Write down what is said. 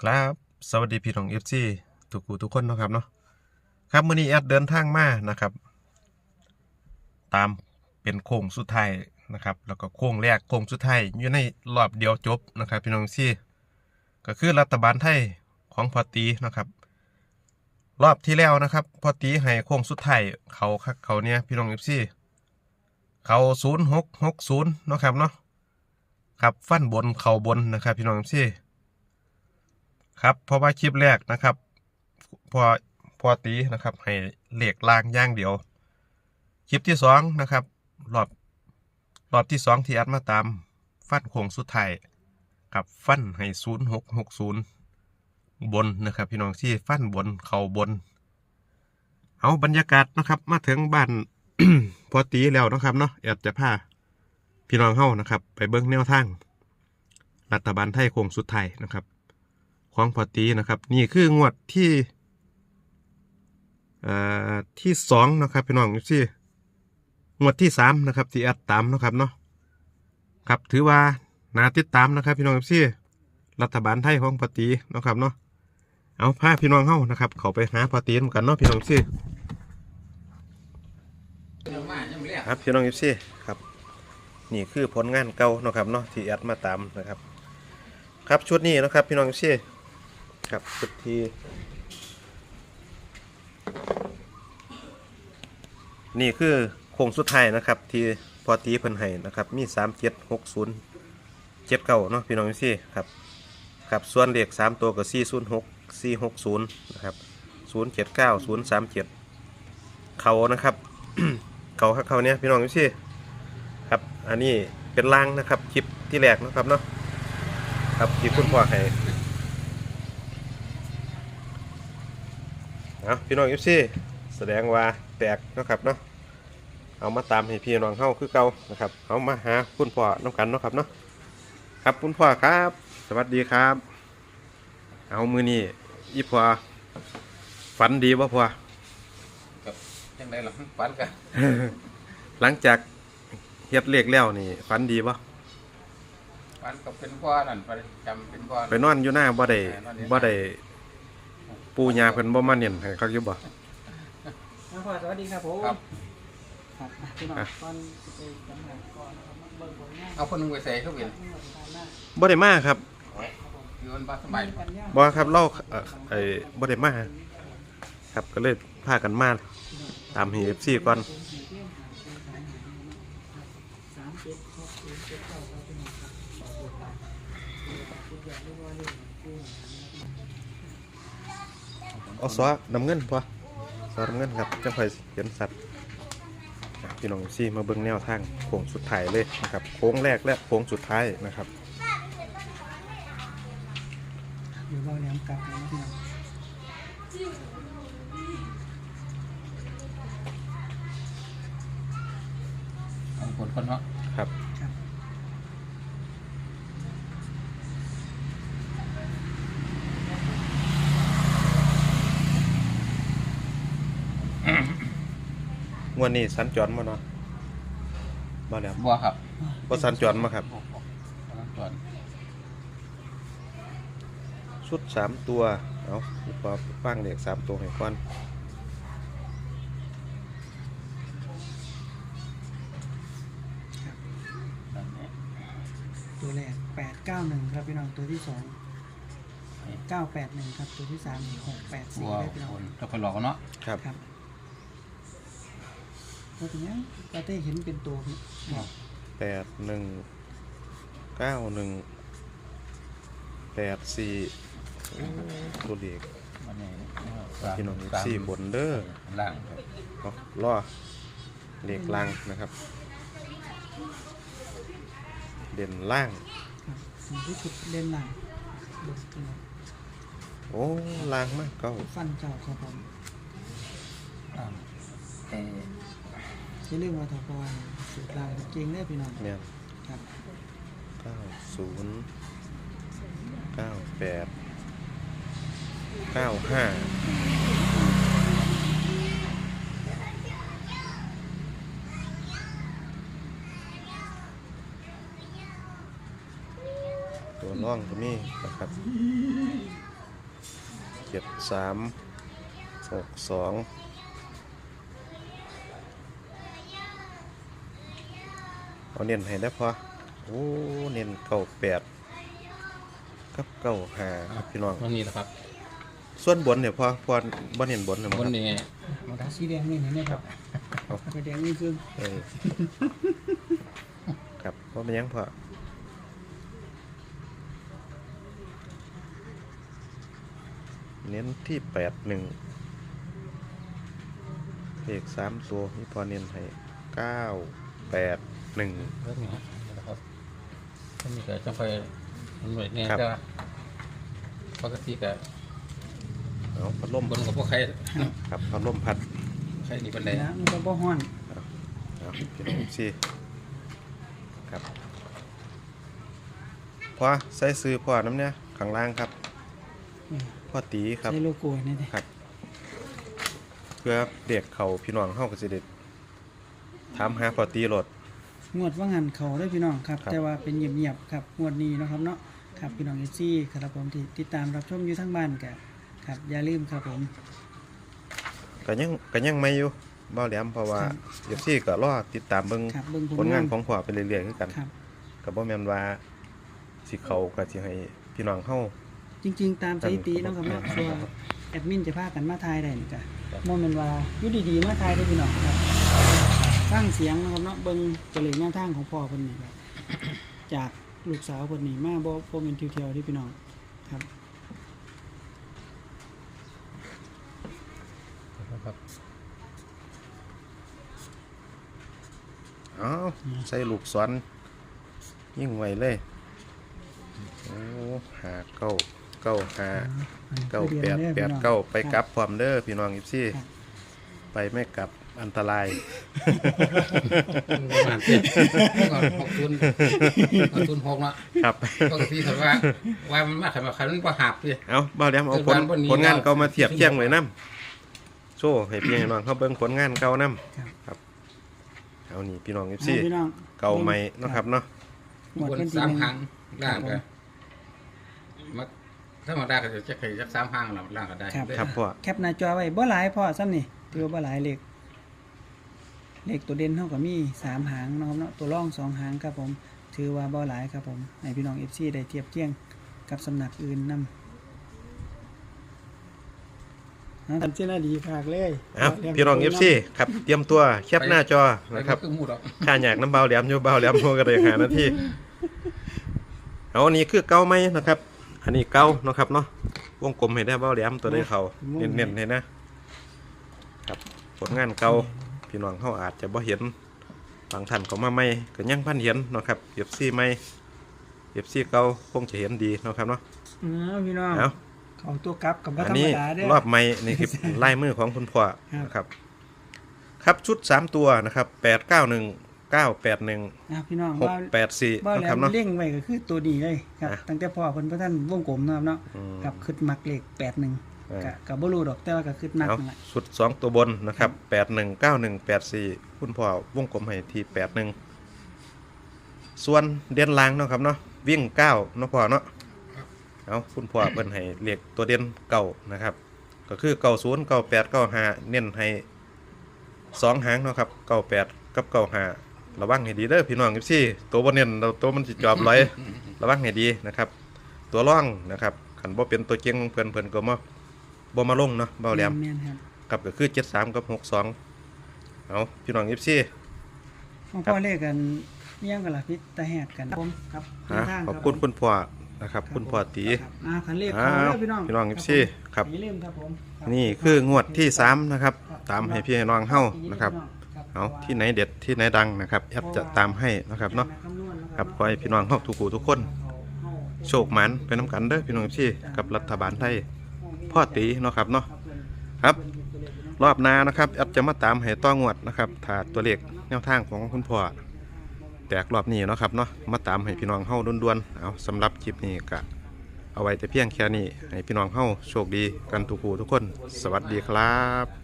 ครับ สวัสดีพี่น้องเอฟซีทุกผู้ทุกคนนะครับเนาะครับมื้อนี้แอดเดินทางมานะครับ ตามเป็นโค้งสุดท้ายนะครับ แล้วก็โค้งแรกโค้งสุดท้ายอยู่ในรอบเดียวจบนะครับ พี่น้องซี่ก็คือรัฐบาลไทยของพอตีนะครับ รอบที่แล้วนะครับพอตีให้โค้งสุดท้ายเขาคักเขาเนี่ยพี่น้องเอฟซีเขาศูนย์หกหกศูนย์นะครับเนาะครับฟันบนเขาบนนะครับ พี่น้องเอฟซี ครับเพราะว่าคลิปแรกนะครับพอพอตีนะครับให้เหล็กลางย่างเดียว คลิปที่สองนะครับรอบรอบที่สองที่อัดมาตามฟันโค้งสุดท้ายกับฟันให้ศูนย์หกหกศูนย์บนนะครับ พี่น้องที่ฟันบนเข่าบน เอาบรรยากาศนะครับ มาถึงบ้านพอตีแล้วนะครับเนาะแอดจะพาพี่น้องเฮานะครับ ไปเบิ้งแนวทาง รัฐบาลไทยโค้งสุดท้ายนะครับ ของพอตีนะครับ นี่คืองวดที่เอ่อที่สองนะครับพี่น้องที่งวดที่สามนะครับที่อัดตามนะครับเนาะครับถือว่านาติดตามนะครับพี่น้องที่รัฐบาลไทยของพอตีนะครับเนาะเอาพาพี่น้องเข้านะครับ เขาไปหาพอตีนกันเนาะพี่น้องที่ครับพี่น้องที่ครับ นี่คือผลงานเก่านะครับเนาะที่อัดมาตามนะครับ ครับชุดนี้นะครับพี่น้องที่ ครับชุดทีนี่คือโค้งสุดท้ายนะครับ ที่พอตีเพิ่นให้นะครับ มีสามเจ็ดหกศูนย์เจ็ดเก้าเนาะพี่น้องพี่ครับครับส่วนเลขสามตัวกับสี่ศูนย์หกสี่หกศูนย์นะครับศูนย์เจ็ดเก้าศูนย์สามเจ็ดเขานะครับเขาเขาเนี้ยพี่น้องพี่ครับ อันนี้เป็นล่างนะครับคลิปที่แรกนะครับเนาะครับที่คุณพ่อให้ เอาพี่น้องยูซี่แสดงว่าแตกเนาะครับเนาะเอามาตามให้พี่น้องเข้าคือเก่านะครับเอามาหาคุณพ่อน้องกันเนาะครับเนาะครับคุณพ่อครับ สวัสดีครับ เอามือนี่อีพ่อฝันดีป่ะพ่อกับยังไงหรอฝันกัน หลังจากเฮ็ดเลขแล้วนี่ฝันดีป่ะฝันก็เป็นพ่อนั่นไปจำเป็นพ่อไปนอนอยู่หน้าบ่ได้นอนอยู่หน้าบ่ได้ ปูยาเพิ่นบ่มาเนียนให้เขาอยู่บ่น้องพ่อสวัสดีครับผมครับ ครับอะพี่น้องอะก่อนไปจำหน่ายก่อนนะครับมาเบิ่งผลงานเอาคนหนึงไปใส่เครื่องบินทั้งหมดผ่านหน้าบ่ได้มาครับอยู่บนบ้านสบายกันย่างบ่ครับเราเอ่อไอ้บ่ได้มาครับก็เลยพากันมาตามเฮฟซีก่อนสามเจ็ดหกศูนย์เจ็ดเก้าครับพี่น้องครับขอบคุณครับคุณอยากรู้ว่าเรื่องของกู้นะครับ เอาซอน้ำเงินพอซอน้ำเงินครับจังค่อยเห็นสัตว์อะพี่น้องซี่มาเบิ่งแนวทางโค้งสุดท้ายเลยนะครับโค้งแรกและโค้งสุดท้ายนะครับเดี๋ยวเราแหลมกลับนะพี่น้องของคนคนเนาะครับ ครับ ง วดนี้สัญจรมาเนาะบ่แล้วบัวครับบ่สัญจรมาครับจอนชุดสามตัว เอาพอฟังเลขสามตัวให้ก่อนตัวแรกแปดเก้าหนึ่งครับพี่น้องตัวที่สองเก้าแปดหนึ่งครับตัวที่สามหกแปดบัสี่วได้พี่น้องคนจะคนหลอกกันเนาะครับ ครับแล้วทีนี้ก็ได้เห็นเป็นตัวบอกแปดหนึ่งเก้าหนึ่งแปดสี่ตัวเลขวันนี้พี่น้องสี่บนเด้อล่างเอาล่อเลขล่างนะครับ เด่นล่างครับผมที่สุดเล่นหลังเบิกตัวโอ้ล่างมากเก้าฟันเจ้าครับผมล่างเอ่อ จะเรียกว่าทพอนสูตรลางเก่งได้พี่น้องเนี่ยครับเก้าศูนย์เก้าแปดเก้าห้าตัวร่องก็มีนะครับจ็ดสามหกสอง เอาเน้นให้ได้พอโอ้เน้นเก้าแปดกับเก้าห้าครับพี่น้องวันนี้แหละครับส่วนบนเนี่ยพอพอบ่เห็นบนเลยมั้งวัคนรับนี้มาทาสีแดงนี่เห็นไหมครับไปแดงนี่คือเออครับว่าเป็นหยังพอเน้นที่แปดหนึ่งเลขสามตัวนี่พอเน้นให้เก้าแปด หนึ่ง เรื่องนี้นะครับวันนี้ก็จะไปมันหน่วยเนี่ยครับก็ปกติก็เอาพัดลมบนกับพวกใครครับพัดลมพัดใครนี่เป็นไรนะมันก็บ่ฮ้อนเอาพี่น้องสิครับพอใส่ซื้อพอน้ำเนี่ยข้างล่างครับพ่อตีครับ ใช้โลโก้นี่ดิครับเพื่อเด็กเขาพี่น้องเฮาก็สิเด็ดถามหาพอตีรถ งวดว่างันเขาได้อพี่น้องครับ ครับ แต่ว่าเป็นเงียบๆครับงวดนี้เนาะครับเนาะครับพี่น้องเอซี่ครับผมที่ติดตามรับชมอยู่ทั้งบ้านกับครับอย่าลืมครับผม ก็ยังก็ยังไม่อยู่เบ้าแหลมเพราะว่าครับเดี๋ยวซี่ก็รอติดตามเบิ่งครับเบิ่งผลงานของพ่อไปเรื่อยๆคือกันครับ ก็บ่แม่นว่าสิเขาก็สิให้พี่น้องเฮา จริงๆ ตามสถิติเนาะครับเนาะตัวแอดมินจะพากันมาทายได้นี่จ้ะโมเมนต์ว่าอยู่ดีๆมาทายได้อพี่น้องครับ ฟังเสียงเนาะครับเนาะเบิ่งเจริญแนวทางของพ่อเพิ่นนี่ครับจากลูกสาวเพิ่นนี่มาบ่บ่แม่นเที่ยวๆที่พี่น้องครับครับเอาใส่ลูกศรยิ่งไวเลยโอ้หาเก้าเก้าหาเก้าแปดแปดเก้าไปกลับพร้อมเด้อพี่น้องอีซี่ไปไม่กลับ อันตราย ประมาณเจ็ดก่อนหกทุนหกทุนหกเนาะครับปกติถือว่าว่ามันมาทำมาคันมันก็หักเลย เอาเบ้าแหลมเอาผลเกิดวันนี้ผลงานแล้วเก่ามาเทียบเคียงไว้นํโซ่ให้พี่น้องเขาเบิ่งผลงานเก่านํครับ ครับเอานี่พี่น้องอีเอาซี่พี่น้องเก่าใหม่เนาะครับเนาะหมดบนกันทีสามหนึงหางล่างก็มักถ้ามาได้ก็จะเคยจักสามหางแล้วล่างก็ได้ครับพ่อแคปหน้าจอไว้บ่หลายพอซ้ำนี่ถือว่าบ่หลายเลข เลขตัวเด่นเท่ากับมีสามหางเนาะครับเนาะตัวร่องสองหางครับผมถือว่าบ่หลายครับผมให้พี่น้อง FC ได้เทียบเทียงกับสำนักอื่นนำทำเจนาดีภาคเลยเอาพี่น้องเอฟซีครับเตรียมตัวแคปหน้าจอนะครับคือหมูดอกข้าอยากน้ำเบาแหลมอยู่เบาแหลมโมกันเลยหานาทีเอาอันนี้คือเก้าไหมนะครับ อันนี้เก้าเนาะครับเนาะวงกลมให้ได้เบาแหลมตัวได้เขาเน้นๆให้นะครับผลงานเก่า พี่น้องเขาอาจจะบ่เห็นบางท่านเขามาใหม่ก็ยังพันเห็นเนาะครับเอฟซีใหม่เอฟซีเก่าคงจะเห็นดีเนาะครับเนาะเออพี่น้องเอาเขาตัวกลับกับบ่อันธรรมนี้ดาเด้อรอบใหม่นี่คือลายมือของคุณพ่อครับนะครับครับชุดสามตัวนะครับแปดเก้าหนึ่งเก้าแปดหนึ่งอะพี่น้องหกว่าแปดสี่บ่นะแหลครับมเนาะเร่งไว้ก็คือตัวดีเลยครับอะตั้งแต่พ่อเพิ่นพระท่านวงกลมเนาะครับเนาะอืมกับขึ้นมักเลข 81อ่าก็ก็บ่รู้ดอกแต่ว่าก็ขึ้นมักเอานั่นแหละชุดสองตัวบนนะครับแปดหนึ่งเก้าหนึ่งแปดสี่คุณพ่อวงกลมให้ที่แปดหนึ่งส่วนเด่นล่างเนาะครับเนาะวิ่งเก้าเนาะพ่อเนาะเอาคุณพ่อเพิ่นให้เรียกตัวเด่นเก้านะครับ ก็คือเก้าศูนย์เก้าแปดเก้าห้าเน้นให้สองหางเนาะครับเก้าแปดกับเก้าห้าระวังให้ดีเด้อพี่น้องอีซี่ตัวบนเน้นเราตัวมันสิจอบร้อย ระวังให้ดีนะครับ ตัวร่องนะครับขันบ่เป็นตัวเจียงของเพื่อนเพื่อนก็มา บ่มาลงเนาะเบาแหลมแม่นครับกับก็คือ73กับ62เอาพี่น้องยิปซี่ ของพ่อเลขกันเมี่ยงกันล่ะพิษตาแหกกันผมครับฮะทางขอบคุณคุณพ่อนะครับ คุณพ่อตี ครับอ่าคันเลขอ้าเขาวเด้อพี่น้องพี่น้องยิปซี่ครับ อย่าลืมครับผมรับนี่คืองวดที่สามนะครับ ตามให้พี่ให้น้องเฮานะครับครับ เอาที่ไหนเด็ดที่ไหนดังนะครับแอปจะตามให้นะครับเนาะครับขอให้พี่น้องเฮาทุกผู้ทุกคน โชคหมันไปน้ำกันเด้อพี่น้องยิปซี่กับรัฐบาลไทย พ่อตีเนาะครับเนาะครับรอบหน้านะครับแอปจะมาตามให้ต้องวดนะครับถ้าตัวเลขแนวทางของคุณพ่อแตกรอบนี้เนาะครับเนาะมาตามให้พี่น้องเฮาด่วนๆเอาสำหรับคลิปนี้กะเอาไว้แต่เพียงแค่นี้ให้พี่น้องเฮาโชคดีกันทุกผู้ทุกคน สวัสดีครับ